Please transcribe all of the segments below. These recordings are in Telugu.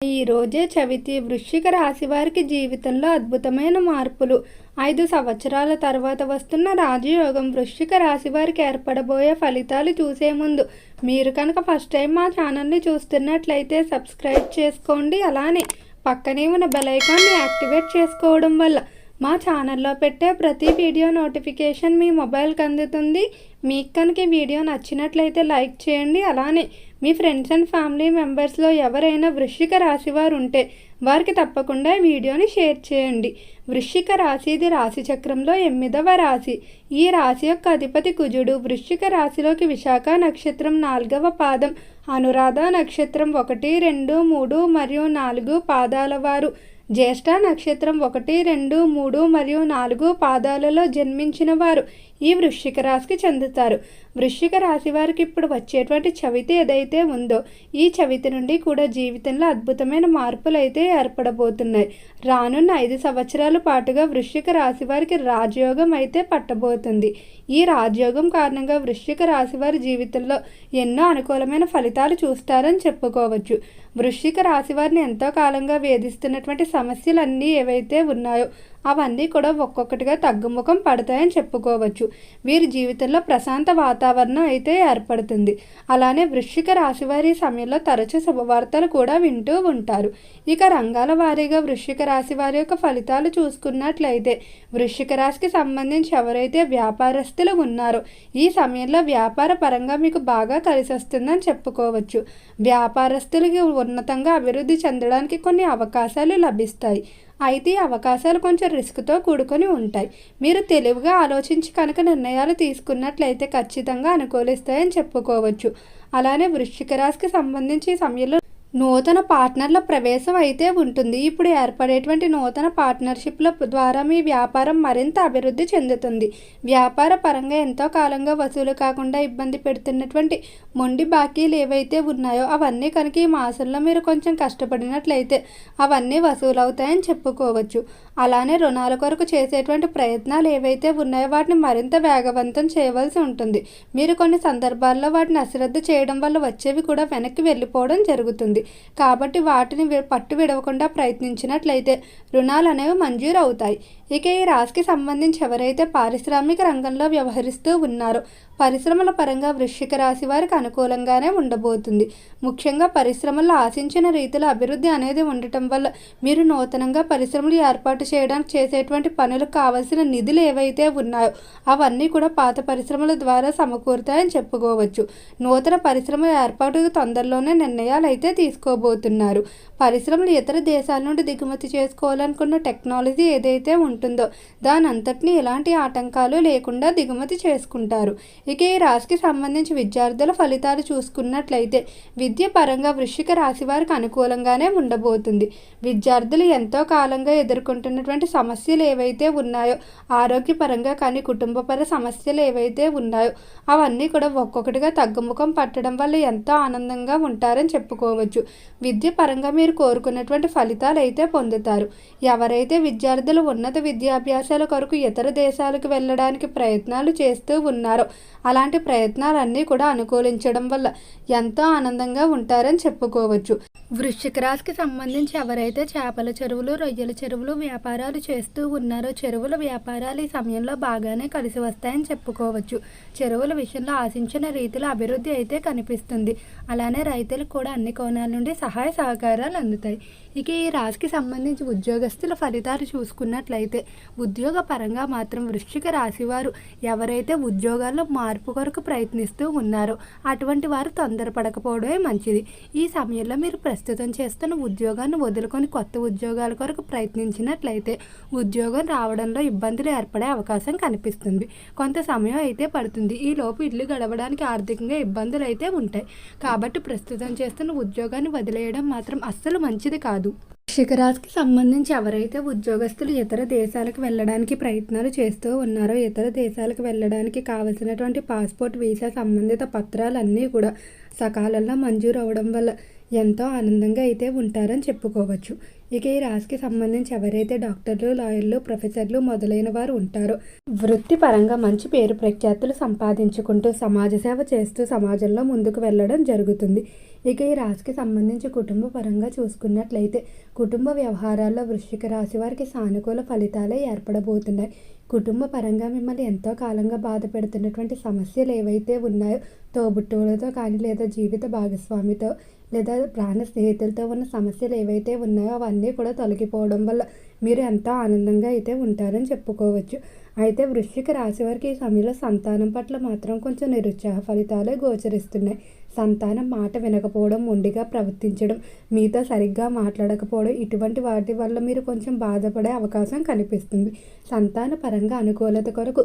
ఈ రోజే చవితి వృశ్చిక రాశి వారికి జీవితంలో అద్భుతమైన మార్పులు. ఐదు సంవత్సరాల తర్వాత వస్తున్న రాజయోగం వృశ్చిక రాశి వారికి ఏర్పడబోయే ఫలితాలు చూసే ముందు మీరు కనుక ఫస్ట్ టైం మా ఛానల్ని చూస్తున్నట్లయితే సబ్స్క్రైబ్ చేసుకోండి. అలానే పక్కనే ఉన్న బెల్ యాక్టివేట్ చేసుకోవడం వల్ల మా ఛానల్లో పెట్టే ప్రతి వీడియో నోటిఫికేషన్ మీ మొబైల్కి అందుతుంది. మీకు కనుక వీడియో నచ్చినట్లయితే లైక్ చేయండి. అలానే మీ ఫ్రెండ్స్ అండ్ ఫ్యామిలీ మెంబర్స్లో ఎవరైనా వృశ్చిక రాశి వారు ఉంటే వారికి తప్పకుండా వీడియోని షేర్ చేయండి. వృశ్చిక రాశి ఇది రాశి చక్రంలో ఎనిమిదవ రాశి. ఈ రాశి యొక్క అధిపతి కుజుడు వృశ్చిక రాశిలోకి విశాఖ నక్షత్రం నాలుగవ పాదం అనురాధ నక్షత్రం ఒకటి రెండు మూడు మరియు నాలుగు పాదాల వారు. జ్యేష్ఠ నక్షత్రం ఒకటి రెండు మూడు మరియు నాలుగు పాదాలలో జన్మించిన వారు. ఈ వృశ్చిక రాశికి చెందుతారు. వృశ్చిక రాశి వారికి ఇప్పుడు వచ్చేటువంటి చవితి ఏదైతే ఉందో ఈ చవితి నుండి కూడా జీవితంలో అద్భుతమైన మార్పులు అయితే ఏర్పడబోతున్నాయి. రానున్న ఐదు సంవత్సరాల పాటుగా వృశ్చిక రాశి వారికి రాజయోగం అయితే పట్టబోతుంది. ఈ రాజయోగం కారణంగా వృశ్చిక రాశి వారి జీవితంలో ఎన్నో అనుకూలమైన ఫలితాలు చూస్తారని చెప్పుకోవచ్చు. వృశ్చిక రాశి వారిని ఎంతో కాలంగా వేధిస్తున్నటువంటి సమస్యలన్నీ ఏవైతే ఉన్నాయో అవన్నీ కూడా ఒక్కొక్కటిగా తగ్గుముఖం పడతాయని చెప్పుకోవచ్చు. వీరి జీవితంలో ప్రశాంత వాతావరణం అయితే ఏర్పడుతుంది. అలానే వృశ్చిక రాశి వారి సమయంలో తరచు శుభవార్తలు కూడా వింటూ ఉంటారు. ఇక రంగాల వారీగా వృశ్చిక రాశి వారి యొక్క ఫలితాలు చూసుకున్నట్లయితే వృశ్చిక రాశికి సంబంధించి ఎవరైతే వ్యాపారస్తులు ఉన్నారో ఈ సమయంలో వ్యాపార పరంగా మీకు బాగా కలిసి వస్తుందని చెప్పుకోవచ్చు. వ్యాపారస్తులకి ఉన్నతంగా అభివృద్ధి చెందడానికి కొన్ని అవకాశాలు లభిస్తాయి. అయితే ఈ అవకాశాలు కొంచెం రిస్క్తో కూడుకొని ఉంటాయి. మీరు తెలివిగా ఆలోచించి కనుక నిర్ణయాలు తీసుకున్నట్లయితే ఖచ్చితంగా అనుకూలిస్తాయని చెప్పుకోవచ్చు. అలానే వృశ్చిక రాశికి సంబంధించి సమయంలో నూతన పార్ట్నర్ల ప్రవేశం అయితే ఉంటుంది. ఇప్పుడు ఏర్పడేటువంటి నూతన పార్ట్నర్షిప్ల ద్వారా మీ వ్యాపారం మరింత అభివృద్ధి చెందుతుంది. వ్యాపార పరంగా ఎంతో కాలంగా వసూలు కాకుండా ఇబ్బంది పెడుతున్నటువంటి మొండి బాకీలు ఏవైతే ఉన్నాయో అవన్నీ కనుక ఈ మాసంలో మీరు కొంచెం కష్టపడినట్లయితే అవన్నీ వసూలు అవుతాయని చెప్పుకోవచ్చు. అలానే రుణాల కొరకు చేసేటువంటి ప్రయత్నాలు ఏవైతే ఉన్నాయో వాటిని మరింత వేగవంతం చేయవలసి ఉంటుంది. మీరు కొన్ని సందర్భాల్లో వాటిని అశ్రద్ధ చేయడం వల్ల వచ్చేవి కూడా వెనక్కి వెళ్ళిపోవడం జరుగుతుంది. కాబట్టి వాటిని పట్టు విడవకుండా ప్రయత్నించినట్లయితే రుణాలు అనేవి మంజూరు అవుతాయి ఇక ఈ రాశికి సంబంధించి ఎవరైతే పారిశ్రామిక రంగంలో వ్యవహరిస్తూ ఉన్నారో పరిశ్రమల పరంగా వృశ్చిక రాశి వారికి అనుకూలంగానే ఉండబోతుంది. ముఖ్యంగా పరిశ్రమల్లో ఆశించిన రీతిలో అభివృద్ధి అనేది ఉండటం వల్ల మీరు నూతనంగా పరిశ్రమలు ఏర్పాటు చేయడానికి చేసేటువంటి పనులకు కావలసిన నిధులు ఏవైతే ఉన్నాయో అవన్నీ కూడా పాత పరిశ్రమల ద్వారా సమకూరుతాయని చెప్పుకోవచ్చు. నూతన పరిశ్రమ ఏర్పాటుకు తొందరలోనే నిర్ణయాలు అయితే తీసుకోబోతున్నారు. పరిశ్రమలు ఇతర దేశాల నుండి దిగుమతి చేసుకోవాలనుకున్న టెక్నాలజీ ఏదైతే ఉంటుందో దాని అంతటిని ఎలాంటి ఆటంకాలు లేకుండా దిగుమతి చేసుకుంటారు. ఇక ఈ రాశికి సంబంధించి విద్యార్థుల ఫలితాలు చూసుకున్నట్లయితే విద్య పరంగా వృశ్చిక రాశి వారికి అనుకూలంగానే ఉండబోతుంది. విద్యార్థులు ఎంతో కాలంగా ఎదుర్కొంటున్నటువంటి సమస్యలు ఏవైతే ఉన్నాయో ఆరోగ్యపరంగా కానీ కుటుంబపర సమస్యలు ఏవైతే ఉన్నాయో అవన్నీ కూడా ఒక్కొక్కటిగా తగ్గుముఖం పట్టడం వల్ల ఎంతో ఆనందంగా ఉంటారని చెప్పుకోవచ్చు. విద్య పరంగా మీరు కోరుకున్నటువంటి ఫలితాలు అయితే పొందుతారు. ఎవరైతే విద్యార్థులు ఉన్నత విద్యాభ్యాసాల కొరకు ఇతర దేశాలకు వెళ్ళడానికి ప్రయత్నాలు చేస్తూ ఉన్నారో అలాంటి ప్రయత్నాలన్నీ కూడా అనుకూలించడం వల్ల ఎంతో ఆనందంగా ఉంటారని చెప్పుకోవచ్చు. వృశ్చిక రాశికి సంబంధించి ఎవరైతే చేపల చెరువులు రొయ్యల చెరువులు వ్యాపారాలు చేస్తూ ఉన్నారో చెరువుల వ్యాపారాలు ఈ సమయంలో బాగానే కలిసి వస్తాయని చెప్పుకోవచ్చు. చెరువుల విషయంలో ఆశించిన రీతిలో అభివృద్ధి అయితే కనిపిస్తుంది. అలానే రైతులకు కూడా అన్ని కోణాల నుండి సహాయ సహకారాలు అందుతాయి. ఇక ఈ రాశికి సంబంధించి ఉద్యోగస్తుల ఫలితాలు చూసుకున్నట్లయితే ఉద్యోగ పరంగా మాత్రం వృశ్చిక రాశి వారు ఎవరైతే ఉద్యోగాల్లో మార్పు కొరకు ప్రయత్నిస్తూ ఉన్నారో అటువంటి వారు తొందరపడకపోవడమే మంచిది. ఈ సమయంలో మీరు ప్రస్తుతం చేస్తున్న ఉద్యోగాన్ని వదులుకొని కొత్త ఉద్యోగాల కొరకు ప్రయత్నించినట్లయితే ఉద్యోగం రావడంలో ఇబ్బందులు ఏర్పడే అవకాశం కనిపిస్తుంది. కొంత సమయం అయితే పడుతుంది. ఈ లోపు ఇల్లు గడవడానికి ఆర్థికంగా ఇబ్బందులు అయితే ఉంటాయి. కాబట్టి ప్రస్తుతం చేస్తున్న ఉద్యోగాన్ని వదిలేయడం మాత్రం అస్సలు మంచిది కాదు. శిఖరాజ్కి సంబంధించి ఎవరైతే ఉద్యోగస్తులు ఇతర దేశాలకు వెళ్ళడానికి ప్రయత్నాలు చేస్తూ ఉన్నారో ఇతర దేశాలకు వెళ్ళడానికి కావలసినటువంటి పాస్పోర్ట్ వీసా సంబంధిత పత్రాలన్నీ కూడా సకాలంలో మంజూరు అవడం వల్ల ఎంతో ఆనందంగా అయితే ఉంటారని చెప్పుకోవచ్చు. ఇక ఈ రాశికి సంబంధించి ఎవరైతే డాక్టర్లు లాయర్లు ప్రొఫెసర్లు మొదలైన వారు ఉంటారో వృత్తిపరంగా మంచి పేరు ప్రఖ్యాతులు సంపాదించుకుంటూ సమాజ సేవ చేస్తూ సమాజంలో ముందుకు వెళ్ళడం జరుగుతుంది. ఇక ఈ రాశికి సంబంధించి కుటుంబ పరంగా చూసుకున్నట్లయితే కుటుంబ వ్యవహారాల్లో వృశ్చిక రాశి వారికి సానుకూల ఫలితాలే ఏర్పడబోతున్నాయి. కుటుంబ పరంగా మిమ్మల్ని ఎంతో కాలంగా బాధ పెడుతున్నటువంటి సమస్యలు ఏవైతే ఉన్నాయో తోబుట్టువులతో కానీ లేదా జీవిత భాగస్వామితో లేదా ప్రాణ స్నేహితులతో ఉన్న సమస్యలు ఏవైతే ఉన్నాయో అవన్నీ కూడా తొలగిపోవడం వల్ల మీరు ఎంతో ఆనందంగా అయితే ఉంటారని చెప్పుకోవచ్చు. అయితే వృశ్చిక రాశి వారికి ఈ సమయంలో సంతానం పట్ల మాత్రం కొంచెం నిరుత్సాహ ఫలితాలే గోచరిస్తున్నాయి. సంతానం మాట వినకపోవడం మొండిగా ప్రవర్తించడం మీతో సరిగ్గా మాట్లాడకపోవడం ఇటువంటి వాటి వల్ల మీరు కొంచెం బాధపడే అవకాశం కనిపిస్తుంది. సంతాన పరంగా అనుకూలత కొరకు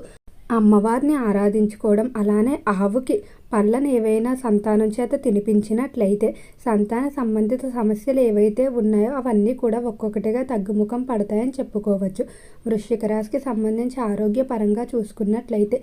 అమ్మవారిని ఆరాధించుకోవడం అలానే ఆవుకి పళ్ళను ఏవైనా సంతానం చేత తినిపించినట్లయితే సంతాన సంబంధిత సమస్యలు ఏవైతే ఉన్నాయో అవన్నీ కూడా ఒక్కొక్కటిగా తగ్గుముఖం పడతాయని చెప్పుకోవచ్చు. వృశ్చిక రాశికి సంబంధించి ఆరోగ్యపరంగా చూసుకున్నట్లయితే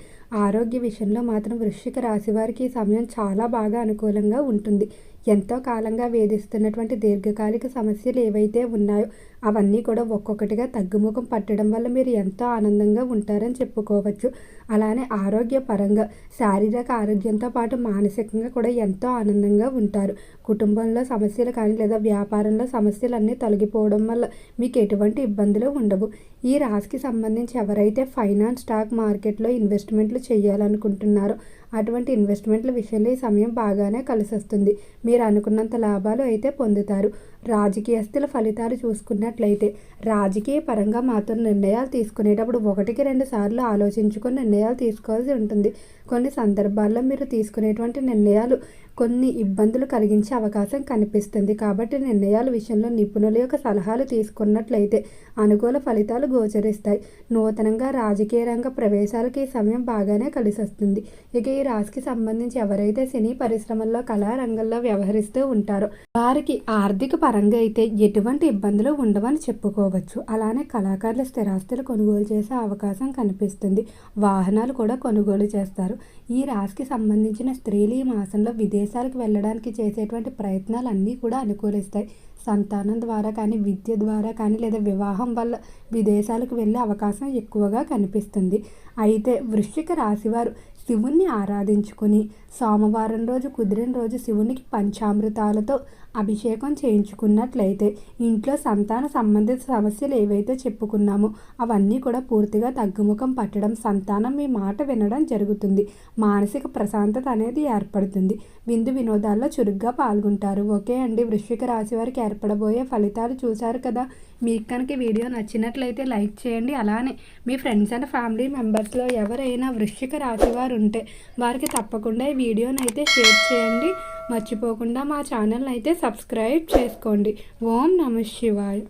ఆరోగ్య విషయంలో మాత్రం వృశ్చిక రాశి వారికి ఈ సమయం చాలా బాగా అనుకూలంగా ఉంటుంది. ఎంతో కాలంగా వేధిస్తున్నటువంటి దీర్ఘకాలిక సమస్యలు ఏవైతే ఉన్నాయో అవన్నీ కూడా ఒక్కొక్కటిగా తగ్గుముఖం పట్టడం వల్ల మీరు ఎంతో ఆనందంగా ఉంటారని చెప్పుకోవచ్చు. అలానే ఆరోగ్యపరంగా శారీరక ఆరోగ్యంతో పాటు మానసికంగా కూడా ఎంతో ఆనందంగా ఉంటారు. కుటుంబంలో సమస్యలు కానీ లేదా వ్యాపారంలో సమస్యలు అన్నీ తొలగిపోవడం వల్ల మీకు ఎటువంటి ఇబ్బందులు ఉండవు. ఈ రాశికి సంబంధించి ఎవరైతే ఫైనాన్స్ స్టాక్ మార్కెట్లో ఇన్వెస్ట్మెంట్లు చేయాలనుకుంటున్నారో అటువంటి ఇన్వెస్ట్మెంట్ల విషయంలో ఈ సమయం బాగానే కలిసొస్తుంది. మీరు అనుకున్నంత లాభాలు అయితే పొందుతారు. రాజకీయస్తుల ఫలితాలు చూసుకున్నట్లయితే రాజకీయ పరంగా మాత్రం నిర్ణయాలు తీసుకునేటప్పుడు ఒకటికి రెండు సార్లు ఆలోచించుకొని నిర్ణయాలు తీసుకోవాల్సి ఉంటుంది. కొన్ని సందర్భాల్లో మీరు తీసుకునేటువంటి నిర్ణయాలు కొన్ని ఇబ్బందులు కలిగించే అవకాశం కనిపిస్తుంది. కాబట్టి నిర్ణయాల విషయంలో నిపుణుల యొక్క సలహాలు తీసుకున్నట్లయితే అనుకూల ఫలితాలు గోచరిస్తాయి. నూతనంగా రాజకీయ రంగ ప్రవేశాలకి ఈ సమయం బాగానే కలిసి వస్తుంది ఇక ఈ రాశికి సంబంధించి ఎవరైతే సినీ పరిశ్రమల్లో కళారంగంలో వ్యవహరిస్తూ ఉంటారో వారికి ఆర్థిక పరంగా అయితే ఎటువంటి ఇబ్బందులు ఉండవని చెప్పుకోవచ్చు. అలానే కళాకారుల స్థిరాస్తులు కొనుగోలు చేసే అవకాశం కనిపిస్తుంది. వాహనాలు కూడా కొనుగోలు చేస్తారు. ఈ రాశికి సంబంధించిన స్త్రీలు ఈ మాసంలో విదేశాలకు వెళ్ళడానికి చేసేటువంటి ప్రయత్నాలు అన్నీ కూడా అనుకూలిస్తాయి. సంతానం ద్వారా కానీ విద్య ద్వారా కానీ లేదా వివాహం వల్ల విదేశాలకు వెళ్ళే అవకాశం ఎక్కువగా కనిపిస్తుంది. అయితే వృశ్చిక రాశివారు శివుణ్ణి ఆరాధించుకొని సోమవారం రోజు కుదిరిన రోజు శివునికి పంచామృతాలతో అభిషేకం చేయించుకున్నట్లయితే ఇంట్లో సంతాన సంబంధిత సమస్యలు ఏవైతే చెప్పుకున్నామో అవన్నీ కూడా పూర్తిగా తగ్గుముఖం పట్టడం సంతానం మీ మాట వినడం జరుగుతుంది. మానసిక ప్రశాంతత అనేది ఏర్పడుతుంది. విందు వినోదాల్లో చురుగ్గా పాల్గొంటారు. ఓకే అండి వృశ్చిక రాశి వారికి ఏర్పడబోయే ఫలితాలు చూశారు కదా? మీకు కనుక వీడియో నచ్చినట్లయితే లైక్ చేయండి. అలానే మీ ఫ్రెండ్స్ అండ్ ఫ్యామిలీ మెంబర్స్లో ఎవరైనా వృశ్చిక రాశి వారు ఉంటే వారికి తప్పకుండా ఈ వీడియోని అయితే షేర్ చేయండి. మర్చిపోకుండా మా ఛానల్ అయితే సబ్స్క్రైబ్ చేసుకోండి. ఓం నమ శివాయ్.